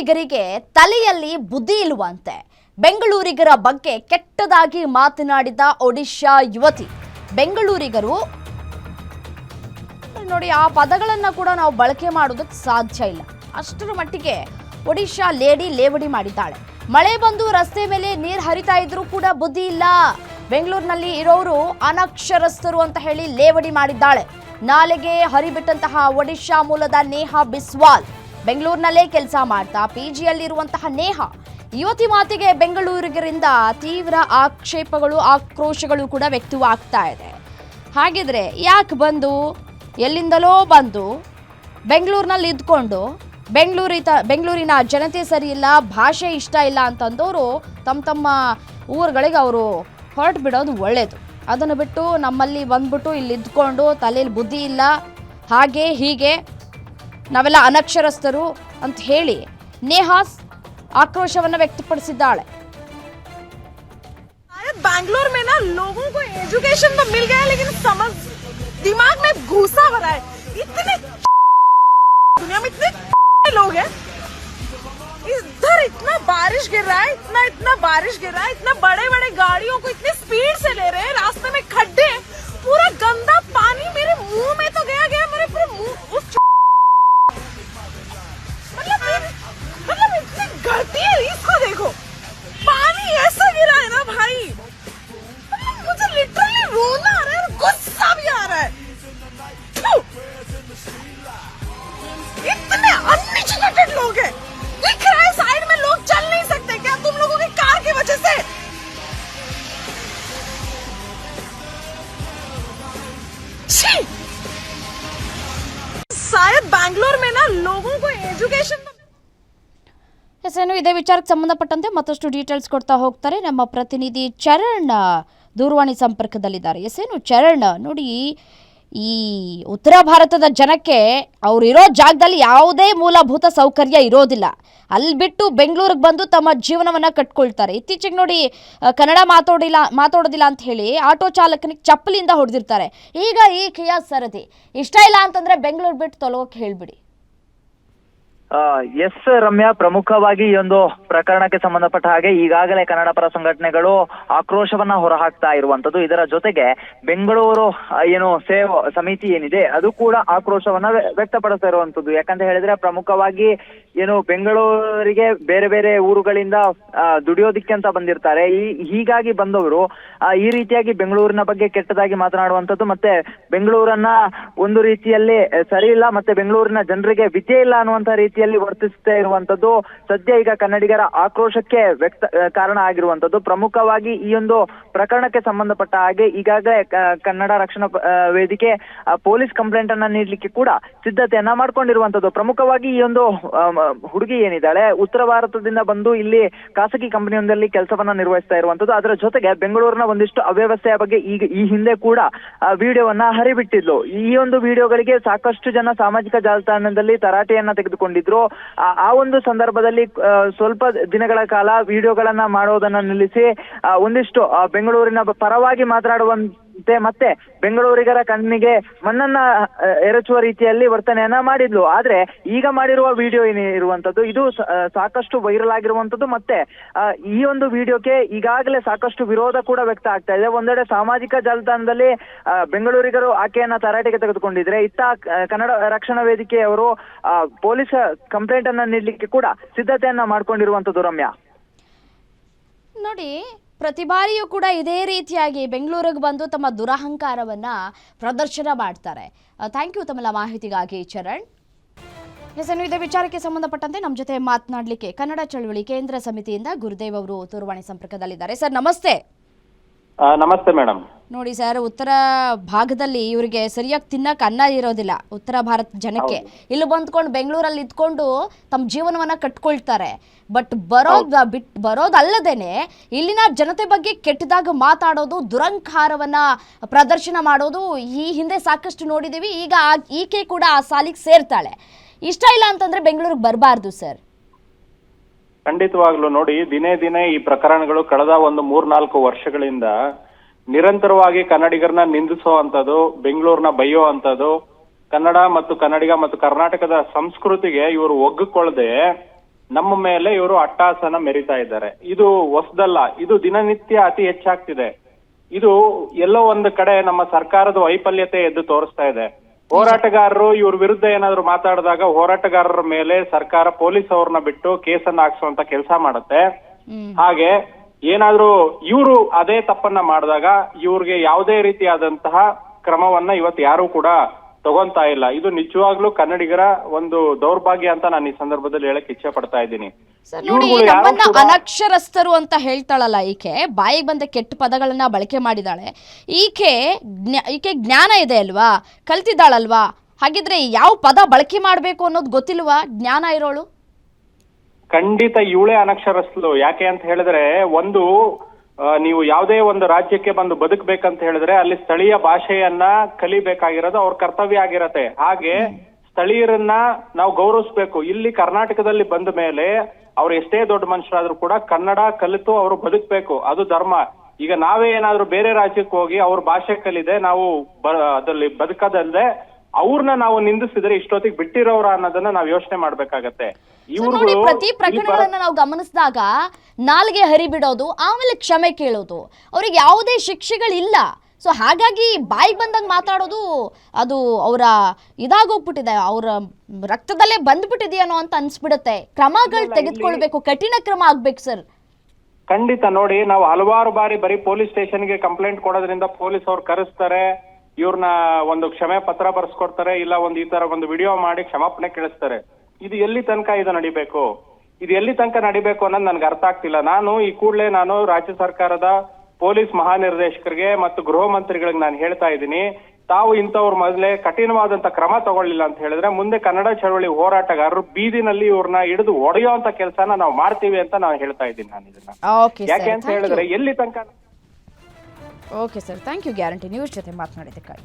ಬೆಂಗಳೂರಿಗರಿಗೆ ತಲೆಯಲ್ಲಿ ಬುದ್ಧಿ ಇಲ್ವಂತೆ ಬೆಂಗಳೂರಿಗರ ಬಗ್ಗೆ ಕೆಟ್ಟದಾಗಿ ಮಾತನಾಡಿದ ಒಡಿಶಾ ಯುವತಿ. ಬೆಂಗಳೂರಿಗರು ನೋಡಿ, ಆ ಪದಗಳನ್ನ ಕೂಡ ನಾವು ಬಳಕೆ ಮಾಡೋದಕ್ಕೆ ಸಾಧ್ಯ ಇಲ್ಲ. ಅಷ್ಟರ ಮಟ್ಟಿಗೆ ಒಡಿಶಾ ಲೇಡಿ ಲೇವಡಿ ಮಾಡಿದ್ದಾಳೆ. ಮಳೆ ಬಂದು ರಸ್ತೆ ಮೇಲೆ ನೀರು ಹರಿತಾ ಇದ್ರೂ ಕೂಡ ಬುದ್ಧಿ ಇಲ್ಲ. ಬೆಂಗಳೂರಿನಲ್ಲಿ ಇರೋರು ಅನಕ್ಷರಸ್ಥರು ಅಂತ ಹೇಳಿ ಲೇವಡಿ ಮಾಡಿದ್ದಾಳೆ. ನಾಲೆಗೆ ಹರಿಬಿಟ್ಟಂತಹ ಒಡಿಶಾ ಮೂಲದ ನೇಹಾ ಬಿಸ್ವಾಲ್. ಬೆಂಗಳೂರಿನಲ್ಲೇ ಕೆಲಸ ಮಾಡ್ತಾ ಪಿಜಿಯಲ್ಲಿರುವಂತಹ ನೇಹ, ಯುವತಿ ಮಾತಿಗೆ ಬೆಂಗಳೂರಿಗರಿಂದ ತೀವ್ರ ಆಕ್ಷೇಪಗಳು, ಆಕ್ರೋಶಗಳು ಕೂಡ ವ್ಯಕ್ತವಾಗ್ತಾ ಇದೆ. ಹಾಗಿದ್ರೆ ಯಾಕೆ ಬಂದು? ಎಲ್ಲಿಂದಲೋ ಬಂದು ಬೆಂಗಳೂರಿನಲ್ಲಿ ಇದ್ಕೊಂಡು ಬೆಂಗಳೂರಿತ ಬೆಂಗಳೂರಿನ ಜನತೆ ಸರಿಯಿಲ್ಲ ಭಾಷೆ ಇಷ್ಟ ಇಲ್ಲ ಅಂತಂದವರು ತಮ್ಮ ತಮ್ಮ ಊರುಗಳಿಗೆ ಅವರು ಹೊರಟು ಬಿಡೋದು ಒಳ್ಳೆಯದು ಅದನ್ನು ಬಿಟ್ಟು ನಮ್ಮಲ್ಲಿ ಬಂದ್ಬಿಟ್ಟು ಇಲ್ಲಿ ಇದ್ಕೊಂಡು ತಲೆಯಲ್ಲಿ ಬುದ್ಧಿ ಇಲ್ಲ, ಹಾಗೆ ಹೀಗೆ ನಾವೆಲ್ಲ ಅನಕ್ಷರಸ್ಥರು ಅಂತ ಹೇಳಿ ನೇಹಾಸ್ ಆಕ್ರೋಶವನ್ನು ವ್ಯಕ್ತಪಡಿಸಿದ್ದಾಳೆ शायद बैंगलोर में ना लोगों को एजुकेशन तो मिल गया है लेकिन समझ दिमाग में घुसा भरा है इतने दुनिया में इतने लोग हैं इधर इतना बारिश गिर रहा है इतना इतना बारिश गिर रहा है इतना बड़े बड़े गाड़ियों को ಎಸ್ ಏನು ಇದೇ ವಿಚಾರಕ್ಕೆ ಸಂಬಂಧಪಟ್ಟಂತೆ ಮತ್ತಷ್ಟು ಡೀಟೇಲ್ಸ್ ಕೊಡ್ತಾ ಹೋಗ್ತಾರೆ. ನಮ್ಮ ಪ್ರತಿನಿಧಿ ಚರಣ್ ದೂರವಾಣಿ ಸಂಪರ್ಕದಲ್ಲಿದ್ದಾರೆ. ಎಸ್, ಏನು ಚರಣ್, ನೋಡಿ, ಈ ಉತ್ತರ ಭಾರತದ ಜನಕ್ಕೆ ಅವ್ರು ಇರೋ ಜಾಗದಲ್ಲಿ ಯಾವುದೇ ಮೂಲಭೂತ ಸೌಕರ್ಯ ಇರೋದಿಲ್ಲ. ಅಲ್ಲಿ ಬಿಟ್ಟು ಬೆಂಗಳೂರಿಗೆ ಬಂದು ತಮ್ಮ ಜೀವನವನ್ನು ಕಟ್ಕೊಳ್ತಾರೆ. ಇತ್ತೀಚೆಗೆ ನೋಡಿ ಕನ್ನಡ ಮಾತಾಡಿಲ್ಲ, ಮಾತಾಡೋದಿಲ್ಲ ಅಂತ ಹೇಳಿ ಆಟೋ ಚಾಲಕನಿಗೆ ಚಪ್ಪಲಿಯಿಂದ ಹೊಡೆದಿರ್ತಾರೆ. ಈಗ ಈ ಕಿಯಾ ಸರದಿ. ಇಷ್ಟ ಇಲ್ಲ ಅಂತಂದರೆ ಬೆಂಗಳೂರು ಬಿಟ್ಟು ತೊಲಗೋಕೆ ಹೇಳ್ಬಿಡಿ. ಎಸ್ ರಮ್ಯಾ ಪ್ರಮುಖವಾಗಿ ಈ ಒಂದು ಪ್ರಕರಣಕ್ಕೆ ಸಂಬಂಧಪಟ್ಟ ಹಾಗೆ ಈಗಾಗಲೇ ಕನ್ನಡ ಪರ ಸಂಘಟನೆಗಳು ಆಕ್ರೋಶವನ್ನ ಹೊರಹಾಕ್ತಾ ಇರುವಂತದ್ದು ಇದರ ಜೊತೆಗೆ ಬೆಂಗಳೂರು ಏನು ಸೇವ್ ಸಮಿತಿ ಏನಿದೆ, ಅದು ಕೂಡ ಆಕ್ರೋಶವನ್ನ ವ್ಯ- ವ್ಯಕ್ತಪಡಿಸ್ತಾ ಇರುವಂತದ್ದು ಯಾಕಂತ ಹೇಳಿದ್ರೆ ಪ್ರಮುಖವಾಗಿ ಏನು ಬೆಂಗಳೂರಿಗೆ ಬೇರೆ ಬೇರೆ ಊರುಗಳಿಂದ ದುಡಿಯೋದಿಕ್ಕೆ ಅಂತ ಬಂದಿರ್ತಾರೆ. ಈ, ಹೀಗಾಗಿ ಬಂದವರು ಈ ರೀತಿಯಾಗಿ ಬೆಂಗಳೂರಿನ ಬಗ್ಗೆ ಕೆಟ್ಟದಾಗಿ ಮಾತನಾಡುವಂತದ್ದು ಮತ್ತೆ ಬೆಂಗಳೂರನ್ನ ಒಂದು ರೀತಿಯಲ್ಲಿ ಸರಿ ಇಲ್ಲ, ಮತ್ತೆ ಬೆಂಗಳೂರಿನ ಜನರಿಗೆ ವಿದ್ಯೆ ಇಲ್ಲ ಅನ್ನುವಂತ ರೀತಿಯಲ್ಲಿ ವರ್ತಿಸ್ತಾ ಇರುವಂತದ್ದು ಸದ್ಯ ಈಗ ಕನ್ನಡಿಗರ ಆಕ್ರೋಶಕ್ಕೆ ವ್ಯಕ್ತ ಕಾರಣ ಆಗಿರುವಂತದ್ದು. ಪ್ರಮುಖವಾಗಿ ಈ ಒಂದು ಪ್ರಕರಣಕ್ಕೆ ಸಂಬಂಧಪಟ್ಟ ಹಾಗೆ ಈಗಾಗಲೇ ಕನ್ನಡ ರಕ್ಷಣಾ ವೇದಿಕೆ ಪೊಲೀಸ್ ಕಂಪ್ಲೇಂಟ್ ಅನ್ನ ನೀಡಲಿಕ್ಕೆ ಕೂಡ ಸಿದ್ಧತೆಯನ್ನ ಮಾಡ್ಕೊಂಡಿರುವಂತದ್ದು. ಪ್ರಮುಖವಾಗಿ ಈ ಒಂದು ಹುಡುಗಿ ಏನಿದ್ದಾಳೆ, ಉತ್ತರ ಭಾರತದಿಂದ ಬಂದು ಇಲ್ಲಿ ಖಾಸಗಿ ಕಂಪನಿಯೊಂದರಲ್ಲಿ ಕೆಲಸವನ್ನ ನಿರ್ವಹಿಸ್ತಾ ಇರುವಂತದ್ದು. ಅದರ ಜೊತೆಗೆ ಬೆಂಗಳೂರಿನ ಒಂದಿಷ್ಟು ಅವ್ಯವಸ್ಥೆಯ ಬಗ್ಗೆ ಈಗ ಈ ಹಿಂದೆ ಕೂಡ ವಿಡಿಯೋವನ್ನ ಹರಿಬಿಟ್ಟಿದ್ಲು. ಈ ಒಂದು ವಿಡಿಯೋಗಳಿಗೆ ಸಾಕಷ್ಟು ಜನ ಸಾಮಾಜಿಕ ಜಾಲತಾಣದಲ್ಲಿ ತರಾಟೆಯನ್ನ ತೆಗೆದುಕೊಂಡಿದ್ರು. ಆ- ಆ ಒಂದು ಸಂದರ್ಭದಲ್ಲಿ ಸ್ವಲ್ಪ ದಿನಗಳ ಕಾಲ ವಿಡಿಯೋಗಳನ್ನ ಮಾಡೋದನ್ನ ನಿಲ್ಲಿಸಿ ಒಂದಿಷ್ಟು ಬೆಂಗಳೂರಿನ ಪರವಾಗಿ ಮಾತನಾಡುವಂತೆ ಮತ್ತೆ ಬೆಂಗಳೂರಿಗರ ಕಣ್ಣಿಗೆ ಮಣ್ಣನ್ನ ಎರಚುವ ರೀತಿಯಲ್ಲಿ ವರ್ತನೆಯನ್ನ ಮಾಡಿದ್ಲು. ಆದ್ರೆ ಈಗ ಮಾಡಿರುವ ವಿಡಿಯೋ ಏನಿರುವಂತದ್ದು ಇದು ಸಾಕಷ್ಟು ವೈರಲ್ ಆಗಿರುವಂತದ್ದು ಮತ್ತೆ ಈ ಒಂದು ವಿಡಿಯೋಕ್ಕೆ ಈಗಾಗಲೇ ಸಾಕಷ್ಟು ವಿರೋಧ ಕೂಡ ವ್ಯಕ್ತ ಆಗ್ತಾ ಇದೆ. ಒಂದೆಡೆ ಸಾಮಾಜಿಕ ಜಾಲತಾಣದಲ್ಲಿ ಬೆಂಗಳೂರಿಗರು ಆಕೆಯನ್ನ ತರಾಟೆಗೆ ತೆಗೆದುಕೊಂಡಿದ್ರೆ, ಇತ್ತ ಕನ್ನಡ ರಕ್ಷಣಾ ವೇದಿಕೆಯವರು ಪೊಲೀಸ್ ಕಂಪ್ಲೇಂಟ್ ಅನ್ನ ನೀಡಲಿಕ್ಕೆ ಕೂಡ ಸಿದ್ಧತೆಯನ್ನ ಮಾಡ್ಕೊಂಡಿರುವಂತದ್ದು ರಮ್ಯಾ. ನೋಡಿ ಪ್ರತಿ ಬಾರಿಯೂ ಕೂಡ ಇದೇ ರೀತಿಯಾಗಿ ಬೆಂಗಳೂರಿಗೆ ಬಂದು ತಮ್ಮ ದುರಹಂಕಾರವನ್ನ ಪ್ರದರ್ಶನ ಮಾಡ್ತಾರೆ. ಥ್ಯಾಂಕ್ ಯು ತಮ್ಮೆಲ್ಲ ಮಾಹಿತಿಗಾಗಿ, ಚರಣ್. ಹೆಸನು ಇದೇ ವಿಚಾರಕ್ಕೆ ಸಂಬಂಧಪಟ್ಟಂತೆ ನಮ್ಮ ಜೊತೆ ಮಾತನಾಡಲಿಕ್ಕೆ ಕನ್ನಡ ಚಳವಳಿ ಕೇಂದ್ರ ಸಮಿತಿಯಿಂದ ಗುರುದೇವ್ ಅವರು ದೂರವಾಣಿ ಸಂಪರ್ಕದಲ್ಲಿದ್ದಾರೆ. ಸರ್, ನಮಸ್ತೆ. ನಮಸ್ತೆ ಮೇಡಮ್ ನೋಡಿ ಸರ್ ಉತ್ತರ ಭಾಗದಲ್ಲಿ ಇವರಿಗೆ ಸರಿಯಾಗಿ ತಿನ್ನಕ್ಕೆ ಅನ್ನ ಇರೋದಿಲ್ಲ. ಉತ್ತರ ಭಾರತ ಜನಕ್ಕೆ. ಇಲ್ಲಿ ಬಂದ್ಕೊಂಡು ಬೆಂಗಳೂರಲ್ಲಿ ಇದ್ಕೊಂಡು ತಮ್ಮ ಜೀವನವನ್ನ ಕಟ್ಕೊಳ್ತಾರೆ. ಬಟ್ ಬರೋದ್ ಬಿಟ್ ಬರೋದಲ್ಲದೇನೆ ಇಲ್ಲಿನ ಜನತೆ ಬಗ್ಗೆ ಕೆಟ್ಟದಾಗ ಮಾತಾಡೋದು ದುರಂಕಾರವನ್ನ ಪ್ರದರ್ಶನ ಮಾಡೋದು ಈ ಹಿಂದೆ ಸಾಕಷ್ಟು ನೋಡಿದ್ದೀವಿ ಈಗ ಈಕೆ ಕೂಡ ಆ ಸಾಲಿಗೆ ಸೇರ್ತಾಳೆ. ಇಷ್ಟ ಇಲ್ಲ ಅಂತಂದ್ರೆ ಬೆಂಗಳೂರಿಗೆ ಬರಬಾರ್ದು ಸರ್. ಖಂಡಿತವಾಗ್ಲೂ ನೋಡಿ ದಿನೇ ದಿನೇ ಈ ಪ್ರಕರಣಗಳು ಕಳೆದ ಒಂದು ಮೂರ್ನಾಲ್ಕು ವರ್ಷಗಳಿಂದ ನಿರಂತರವಾಗಿ ಕನ್ನಡಿಗರನ್ನ ನಿಂದಿಸುವಂತದ್ದು ಬೆಂಗಳೂರನ್ನ ಬೈಯೋ ಅಂತದ್ದು ಕನ್ನಡ ಮತ್ತು ಕನ್ನಡಿಗ ಮತ್ತು ಕರ್ನಾಟಕದ ಸಂಸ್ಕೃತಿಗೆ ಇವರು ಒಗ್ಗಿಕೊಳ್ಳದೆ ನಮ್ಮ ಮೇಲೆ ಇವರು ಅಟ್ಟಾಸನ ಮೆರಿತಾ ಇದ್ದಾರೆ. ಇದು ಹೊಸದಲ್ಲ ಇದು ದಿನನಿತ್ಯ ಅತಿ ಹೆಚ್ಚಾಗ್ತಿದೆ. ಇದು ಎಲ್ಲೋ ಒಂದು ಕಡೆ ನಮ್ಮ ಸರ್ಕಾರದ ವೈಫಲ್ಯತೆ ಎದ್ದು ತೋರಿಸ್ತಾ ಇದೆ. ಹೋರಾಟಗಾರರು ಇವ್ರ ವಿರುದ್ಧ ಏನಾದ್ರು ಮಾತಾಡಿದಾಗ ಹೋರಾಟಗಾರರ ಮೇಲೆ ಸರ್ಕಾರ ಪೊಲೀಸ್ ಅವ್ರನ್ನ ಬಿಟ್ಟು ಕೇಸನ್ನ ಹಾಕ್ಸುವಂತ ಕೆಲಸ ಮಾಡುತ್ತೆ. ಹಾಗೆ ಏನಾದ್ರೂ ಇವರು ಅದೇ ತಪ್ಪನ್ನ ಮಾಡಿದಾಗ ಇವ್ರಿಗೆ ಯಾವುದೇ ರೀತಿಯಾದಂತಹ ಕ್ರಮವನ್ನ ಇವತ್ತು ಯಾರು ಕೂಡ ತಗೊಂತಾ ಇಲ್ಲ. ಇದು ನಿಜವಾಗ್ಲೂ ಕನ್ನಡಿಗರ ಒಂದು ದೌರ್ಭಾಗ್ಯ ಅಂತ ನಾನು ಈ ಸಂದರ್ಭದಲ್ಲಿ ಹೇಳಕ್ ಇಚ್ಛೆ ಪಡ್ತಾ ಇದ್ದೀನಿ. ಅನಕ್ಷರಸ್ಥರು ಅಂತ ಹೇಳ್ತಾಳಲ್ಲ ಈಕೆ ಬಾಯಿಗೆ ಬಂದ ಕೆಟ್ಟ ಪದಗಳನ್ನ ಬಳಕೆ ಮಾಡಿದಾಳೆ. ಈಕೆ ಈಕೆ ಜ್ಞಾನ ಇದೆ ಅಲ್ವಾ? ಕಲ್ತಿದ್ದಾಳಲ್ವಾ? ಹಾಗಿದ್ರೆ ಯಾವ ಪದ ಬಳಕೆ ಮಾಡಬೇಕು ಅನ್ನೋದು ಗೊತ್ತಿಲ್ವಾ? ಜ್ಞಾನ ಇರೋಳು? ಖಂಡಿತ ಇವಳೇ ಅನಕ್ಷರಸ್ಥಳು. ಯಾಕೆ ಅಂತ ಹೇಳಿದ್ರೆ ಒಂದು ಆ, ನೀವು ಯಾವುದೇ ಒಂದು ರಾಜ್ಯಕ್ಕೆ ಬಂದು ಬದುಕಬೇಕಂತ ಹೇಳಿದ್ರೆ ಅಲ್ಲಿ ಸ್ಥಳೀಯ ಭಾಷೆಯನ್ನ ಕಲಿಬೇಕಾಗಿರೋದು ಅವ್ರ ಕರ್ತವ್ಯ ಆಗಿರತ್ತೆ. ಹಾಗೆ ಸ್ಥಳೀಯರನ್ನ ನಾವು ಗೌರವಿಸ್ಬೇಕು. ಇಲ್ಲಿ ಕರ್ನಾಟಕದಲ್ಲಿ ಬಂದ ಮೇಲೆ ಅವ್ರು ಎಷ್ಟೇ ದೊಡ್ಡ ಮನುಷ್ಯರಾದ್ರೂ ಕೂಡ ಕನ್ನಡ ಕಲಿತು ಅವರು ಬದುಕಬೇಕು. ಅದು ಧರ್ಮ. ಈಗ ನಾವೇ ಏನಾದ್ರೂ ಬೇರೆ ರಾಜ್ಯಕ್ಕೆ ಹೋಗಿ ಅವ್ರ ಭಾಷೆ ಕಲಿದೆ ನಾವು ಅದರಲ್ಲಿ ಅದ್ರಲ್ಲಿ ಬದುಕದಲ್ಲದೆ ಅವ್ರನ್ನ ನಾವು ನಿಂದಿಸಿದ್ರೆ ಇಷ್ಟೊತ್ತಿಗೆ ಬಿಟ್ಟಿರೋರ ಅನ್ನೋದನ್ನ ನಾವು ಯೋಚನೆ ಮಾಡ್ಬೇಕಾಗತ್ತೆ. ನೋಡಿ ಪ್ರತಿ ಪ್ರಕರಣಗಳನ್ನ ನಾವು ಗಮನಿಸಿದಾಗ ನಾಲ್ಗೆ ಹರಿಬಿಡೋದು ಆಮೇಲೆ ಕ್ಷಮೆ ಕೇಳೋದು. ಅವ್ರಿಗೆ ಯಾವುದೇ ಶಿಕ್ಷೆಗಳಿಲ್ಲ. ಸೊ ಹಾಗಾಗಿ ಬಾಯಿಗೆ ಬಂದಂಗೆ ಮಾತಾಡೋದು ಅದು ಅವರ ಇದಾಗೋಗ್ಬಿಟ್ಟಿದೆ. ಅವರ ರಕ್ತದಲ್ಲೇ ಬಂದ್ಬಿಟ್ಟಿದೆಯೇನೋ ಅಂತ ಅನ್ಸ್ಬಿಡುತ್ತೆ. ಕ್ರಮಗಳು ತೆಗೆದುಕೊಳ್ಬೇಕು. ಕಠಿಣ ಕ್ರಮ ಆಗ್ಬೇಕು ಸರ್. ಖಂಡಿತ ನೋಡಿ ನಾವು ಹಲವಾರು ಬಾರಿ ಬರೀ ಪೊಲೀಸ್ ಸ್ಟೇಷನ್ಗೆ ಕಂಪ್ಲೇಂಟ್ ಕೊಡೋದ್ರಿಂದ ಪೊಲೀಸ್ ಅವ್ರು ಕರೆಸ್ತಾರೆ. ಇವ್ರನ್ನ ಒಂದು ಕ್ಷಮೆ ಪತ್ರ ಬರ್ಸ್ಕೊಡ್ತಾರೆ ಇಲ್ಲ ಒಂದು ಈ ತರ ಒಂದು ವಿಡಿಯೋ ಮಾಡಿ ಕ್ಷಮಾಪಣೆ ಕೇಳಿಸ್ತಾರೆ. ಇದು ಎಲ್ಲಿ ತನಕ ಇದು ನಡಿಬೇಕು? ಇದು ಎಲ್ಲಿ ತನಕ ನಡಿಬೇಕು ಅನ್ನೋದು ನನ್ಗೆ ಅರ್ಥ ಆಗ್ತಿಲ್ಲ. ನಾನು ಈ ಕೂಡಲೇ ನಾನು ರಾಜ್ಯ ಸರ್ಕಾರದ ಪೊಲೀಸ್ ಮಹಾನಿರ್ದೇಶಕರಿಗೆ ಮತ್ತು ಗೃಹ ಮಂತ್ರಿಗಳಿಗೆ ನಾನು ಹೇಳ್ತಾ ಇದ್ದೀನಿ ತಾವು ಇಂಥವ್ರ ಮೊದಲೇ ಕಠಿಣವಾದಂತ ಕ್ರಮ ತಗೊಳ್ಳಿಲ್ಲ ಅಂತ ಹೇಳಿದ್ರೆ ಮುಂದೆ ಕನ್ನಡ ಚಳವಳಿ ಹೋರಾಟಗಾರರು ಬೀದಿನಲ್ಲಿ ಇವ್ರನ್ನ ಹಿಡಿದು ಒಡೆಯೋ ಅಂತ ಕೆಲಸನ ನಾವು ಮಾಡ್ತೀವಿ ಅಂತ ನಾನು ಹೇಳ್ತಾ ಇದ್ದೀನಿ ನಾನು ಇದನ್ನ. ಓಕೆ ಯಾಕೆ ಅಂತ ಹೇಳಿದ್ರೆ ಎಲ್ಲಿ ತನಕ okay sir thank you guarantee news ಜೊತೆ ಮಾತನಾಡಿದ್ದಕ್ಕಾಗಿ.